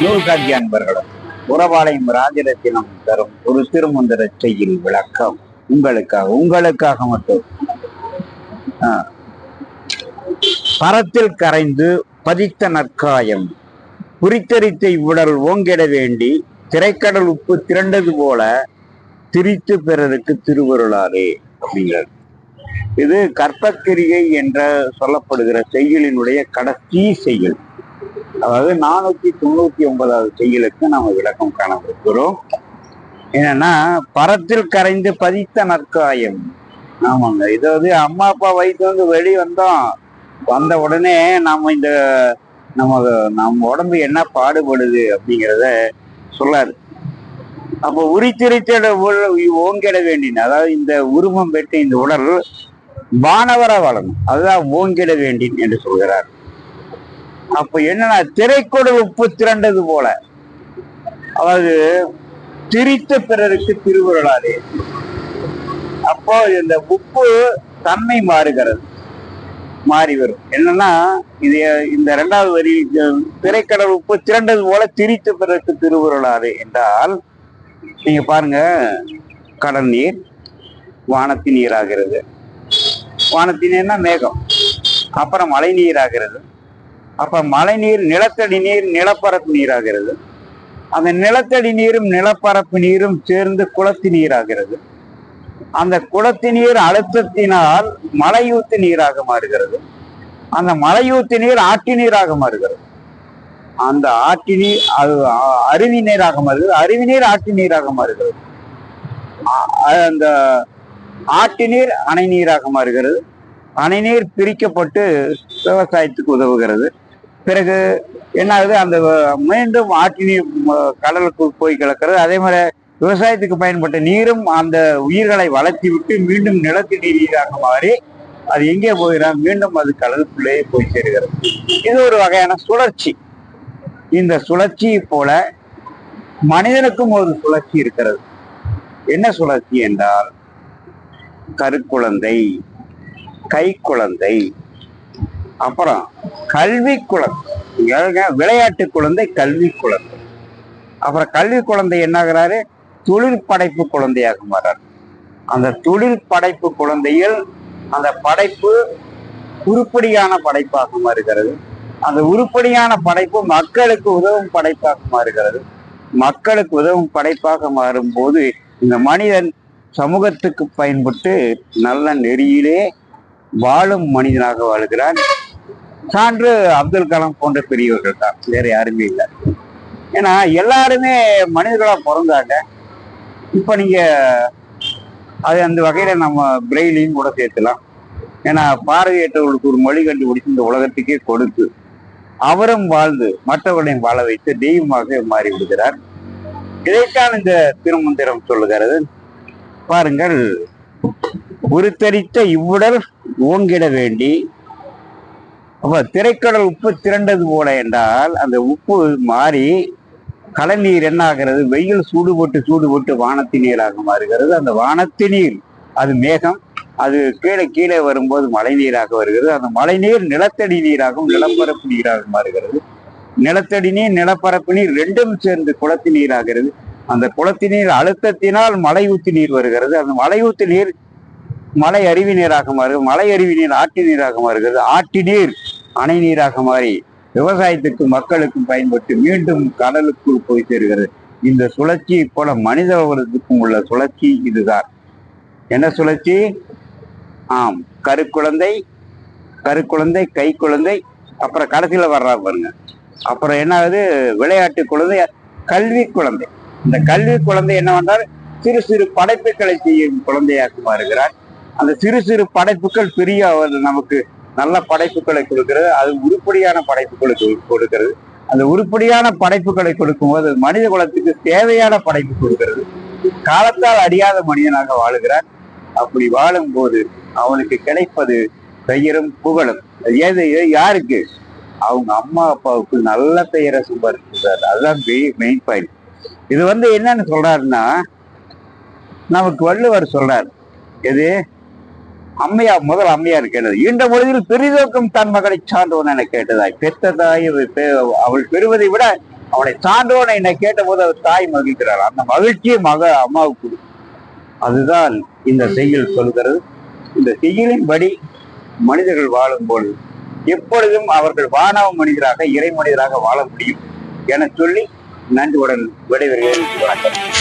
நூல் அன்பர்களும் உறவாளையும் ராஜரத்தினம் தரும் ஒரு திருமந்திர செய்யில் விளக்கம் உங்களுக்காக உங்களுக்காக மட்டும். பரத்தில் கரைந்து பதித்த நற்காயம் புரித்தரித்த இவ்வுடல் ஓங்கிட வேண்டி திரைக்கடல் உப்பு திரண்டது போல திரித்து பிறருக்கு திருவருளாரே அப்படிங்கிறது இது கற்பக்கிரிகை என்ற சொல்லப்படுகிற செய்யலினுடைய கடைசி செயல் அதாவது நானூத்தி தொண்ணூத்தி ஒன்பதாவது செய்யலுக்கு நாம விளக்கம் காணவிருக்கிறோம். என்னன்னா பரத்தில் கரைந்து பதித்த நற்காயம். ஆமாங்க. இது வந்து அம்மா அப்பா வயிற்று வந்து வெளியே வந்தோம். வந்த உடனே நாம இந்த நம்ம நம்ம உடம்பு என்ன பாடுபடுது அப்படிங்கிறத சொல்லாரு. அப்போ உரித்திரித்திட ஓங்கிட வேண்டின அதாவது இந்த உருவம் பெற்ற இந்த உடல் வானவர வளரும். அதுதான் ஓங்கிட வேண்டின் என்று சொல்கிறார். அப்ப என்னன்னா திரைக்குடல் உப்பு திரண்டது போல. அதாவது திரித்த பிறருக்கு திருவுருளாரே அப்போ இந்த உப்பு தன்மை மாறுகிறது. மாறி வரும். என்னன்னா இது இந்த இரண்டாவது வரி திரைக்கடல் உப்பு திரண்டது போல திரித்த பிறருக்கு திருவுருளாரே என்றால் நீங்க பாருங்க கடல் நீர் வானத்தின் நீராகிறது. வானத்தின் நீர்னா மேகம். அப்புறம் மழை நீராகிறது. அப்ப மழை நீர் நிலத்தடி நீர் நிலப்பரப்பு நீராகிறது. அந்த நிலத்தடி நீரும் நிலப்பரப்பு நீரும் சேர்ந்து குளத்து நீராகிறது. அந்த குளத்து நீர் அழுத்தத்தினால் மலையூத்து நீராக மாறுகிறது. அந்த மலையூத்து நீர் ஆற்று நீராக மாறுகிறது. அந்த ஆற்று நீர் அது அருவி நீராக மாறுகிறது. அருவி நீர் ஆற்று நீராக மாறுகிறது. அந்த ஆற்று நீர் அணை நீராக மாறுகிறது. அணை நீர் பிரிக்கப்பட்டு விவசாயத்துக்கு உதவுகிறது. பிறகு என்ன ஆகுது அந்த மீண்டும் ஆற்று நீர் கடலுக்கு போய் கலக்கிறது. அதே மாதிரி விவசாயத்துக்கு பயன்பட்ட நீரும் அந்த உயிர்களை வளர்த்தி விட்டு மீண்டும் நிலத்து நீராக மாறி அது எங்கே போகிறான் மீண்டும் அது கடலுக்குள்ளேயே போய் சேருகிறது. இது ஒரு வகையான சுழற்சி. இந்த சுழற்சியை போல மனிதனுக்கும் ஒரு சுழற்சி இருக்கிறது. என்ன சுழற்சி என்றால் கருக்குழந்தை கை குழந்தை அப்புறம் கல்வி குழந்தை விளையாட்டு குழந்தை கல்வி குழந்தை. அப்புறம் கல்வி குழந்தை என்னாகிறாரு? தொழில் படைப்பு குழந்தையாக மாறார். அந்த தொழில் படைப்பு குழந்தையில் அந்த படைப்பு உருப்படியான படைப்பாக மாறுகிறது. அந்த உருப்படியான படைப்பு மக்களுக்கு உதவும் படைப்பாக மாறுகிறது. மக்களுக்கு உதவும் படைப்பாக மாறும்போது இந்த மனிதன் சமூகத்துக்கு பயன்பட்டு நல்ல நெறியிலே வாழும் மனிதனாக வாழ்கிறான். சான்று அப்துல் கலாம் போன்ற பெரியவர்கள் தான். வேற யாருமே இல்லை. ஏன்னா எல்லாருமே மனிதர்களா பிறந்தாங்க. இப்ப நீங்க அது அந்த வகையில நம்ம பிரெயிலையும் கூட சேர்த்துலாம். ஏன்னா பார்வையற்றவர்களுக்கு ஒரு மொழி கண்டுபிடிச்சு இந்த உலகத்துக்கே கொடுத்து அவரும் வாழ்ந்து மற்றவர்களையும் வாழ வைத்து தெய்வமாக மாறி விடுகிறார் இதைத்தான் இந்த திருமந்திரம் சொல்லுகிறது. பாருங்கள் உருத்தரித்த இவ்வுடல் ஓங்கிட வேண்டி அப்ப திரைக்கடல் உப்பு திரண்டது போல என்றால் அந்த உப்பு மாறி கடல் என்ன ஆகிறது வெயில் சூடுபட்டு சூடுபட்டு வானத்து நீராக மாறுகிறது. அந்த வானத்து நீர் அது மேகம் அது கீழே கீழே வரும்போது மழை நீராக வருகிறது. அந்த மழை நீர் நிலத்தடி நீராகவும் நிலப்பரப்பு நீராக மாறுகிறது. நிலத்தடி நீர் நிலப்பரப்பு நீர் ரெண்டும் சேர்ந்து குளத்து நீராகிறது. அந்த குளத்து நீர் அழுத்தத்தினால் மலை ஊத்து நீர் வருகிறது. அந்த மலை ஊத்து நீர் மலை அருவி நீராக மாறுகிறது. மலை அருவி நீர் ஆற்று நீராக மாறுகிறது. ஆற்று நீர் அணை நீராக மாறி விவசாயத்துக்கும் மக்களுக்கும் பயன்பட்டு மீண்டும் கடலுக்குள் போய் சேர்கிறது. இந்த சுழற்சியை போல மனித வளத்துக்கும் உள்ள சுழற்சி இதுதான். என்ன சுழற்சி? ஆம் கருக்குழந்தை கருக்குழந்தை கை குழந்தை அப்புறம் கடைசியில வர்றா பாருங்க. அப்புறம் என்ன ஆகுது விளையாட்டு குழந்தை கல்வி குழந்தை. இந்த கல்வி குழந்தை என்ன பண்றார்? சிறு சிறு படைப்புகளை செய்யும் குழந்தையாக மாறுகிறார். அந்த சிறு சிறு படைப்புகள் பெரிய நமக்கு நல்ல படைப்புகளை கொடுக்கிறது அது உருப்படியான படைப்புகளை கொடுக்கிறது. அந்த உருப்படியான படைப்புகளை கொடுக்கும்போது மனித குலத்துக்கு தேவையான படைப்பு கொடுக்கிறது. காலத்தால் அடியாத மனிதனாக வாழுகிறார். அப்படி வாழும்போது அவனுக்கு கிடைப்பது பெயரும் புகழும். அது ஏது யாருக்கு? அவங்க அம்மா அப்பாவுக்கு நல்ல பெயரை சம்பாதிக்கிறார் அதுதான் மெயின் பாயிண்ட் இது வந்து என்னன்னு சொல்றாருன்னா நமக்கு வள்ளுவர் சொல்றார். எது? அம்மையா முதல் அம்மையார் கேட்டது இந்த பொழுதில் பெரிதோக்கும் தன் மகளை சார்ந்தவன் என கேட்டதாய். பெத்த தாய் பெ- அவள் பெறுவதை விட அவனை சான்றோனை என்னை கேட்டபோது அவர் தாய் மகிழ்கிறார். அந்த மகிழ்ச்சியை மக அம்மாவுக்கு அதுதான் இந்த செய்யுள் சொல்கிறது. இந்த செய்யுளின்படி மனிதர்கள் வாழும்போது எப்பொழுதும் அவர்கள் வானவ மனிதராக இறை மனிதராக வாழ முடியும். என சொல்லி நன்றியுடன் விடைபெறுகிறேன். வணக்கம்.